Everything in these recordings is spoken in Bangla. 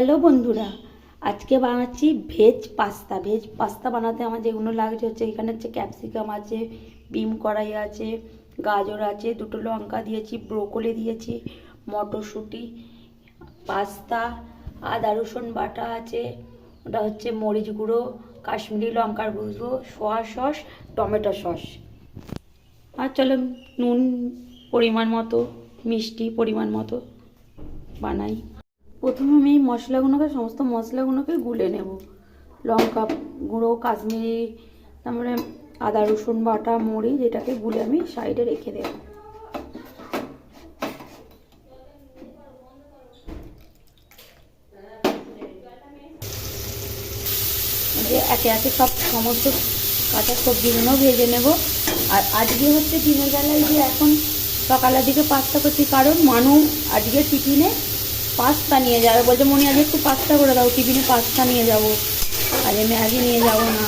হ্যালো বন্ধুরা, আজকে বানাচ্ছি ভেজ পাস্তা ভেজ পাস্তা বানাতে আমার যেগুলো লাগছে হচ্ছে এখানে হচ্ছে ক্যাপসিকাম আছে বিম কড়াই আছে, গাজর আছে, দুটো লঙ্কা দিয়েছি ব্রোকলি দিয়েছি, মটরশুঁটি পাস্তা আদা রসুন বাটা আছে, ওটা হচ্ছে মরিচ গুঁড়ো, কাশ্মীরি লঙ্কার গুঁড়ো, সোয়া সস, টমেটো সস। আর চলো নুন পরিমাণ মতো, মিষ্টি পরিমাণ মতো বানাই। প্রথমে আমি এই মশলাগুলোকে, সমস্ত মশলাগুলোকে গুলে নেব। লঙ্কা গুঁড়ো, কাশ্মীরি, তারপরে আদা, রসুন, বাটা, মুড়ি, যেটাকে গুলে আমি সাইডে রেখে দেব। যে একে একে সব সমস্ত কাঁচা সবজিগুলো ভেজে নেব। আর আজকে হচ্ছে দিনের বেলায় যে এখন সকালের দিকে পাস্তা করছি, কারণ মানু আজকে টিফিনে পাস্তা নিয়ে যাবে। বলছে মনে আজ একটু পাস্তা করে দাও, টিফিনে পাস্তা নিয়ে যাব। আরে ম্যাগি নিয়ে যাব না।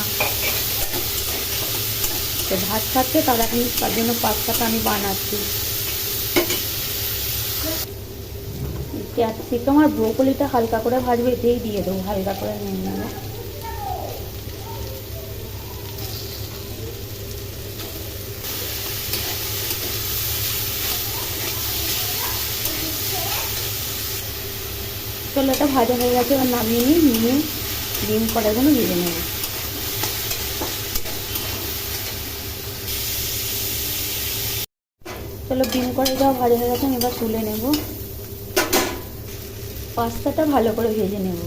তো ভাত খাচ্ছে, তার এখন তার জন্য পাস্তাটা আমি বানাচ্ছি। ক্যাপসিকাম আর ব্রোকলিটা হালকা করে ভাজবে, এতেই দিয়ে দেবো, হালকা করে নিয়ে নেব চলো ভাজা হয়ে গেছে, এবার নামিয়ে নিই, নিয়ে ডিম কড়াইগুলো ভেজে নেব। চলো ডিম কড়াইটা ভাজা হয়ে গেছে, আমি এবার তুলে নেব। পাস্তাটা ভালো করে ভেজে নেব।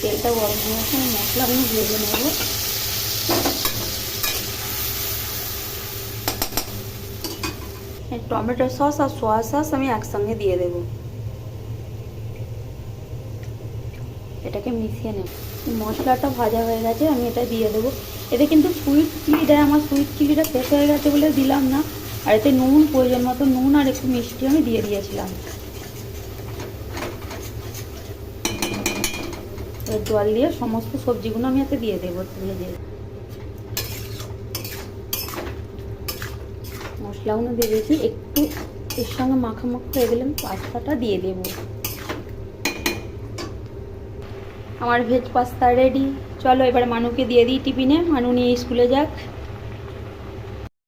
তেলটা গরম হয়ে গেছে, আমি ভেজে নেব। টমেটো সস আর সোয়া সস আমি একসঙ্গে দিয়ে দেব এটাকে মিশিয়ে নেব মশলাটা ভাজা হয়ে গেছে আমি এটা দিয়ে দেবো এতে কিন্তু সুইট চিলি দেয় আমার সুইট চিলিটা শেষ হয়ে গেছে বলে দিলাম না আর এতে নুন প্রয়োজন মতো নুন আর একটু মিষ্টি আমি দিয়ে দিয়েছিলাম জল দিয়ে সমস্ত সবজিগুলো আমি এতে দিয়ে দেবো ভেজে মশলাগুলো দিয়ে দিয়েছি। একটু এর সঙ্গে মাখামাখি হয়ে গেলে পাস্তাটা দিয়ে দেব। আমার ভেজ পাস্তা রেডি চলো এবার মানুকে দিয়ে দিই টিফিনে। মানু নিয়ে স্কুলে যাক।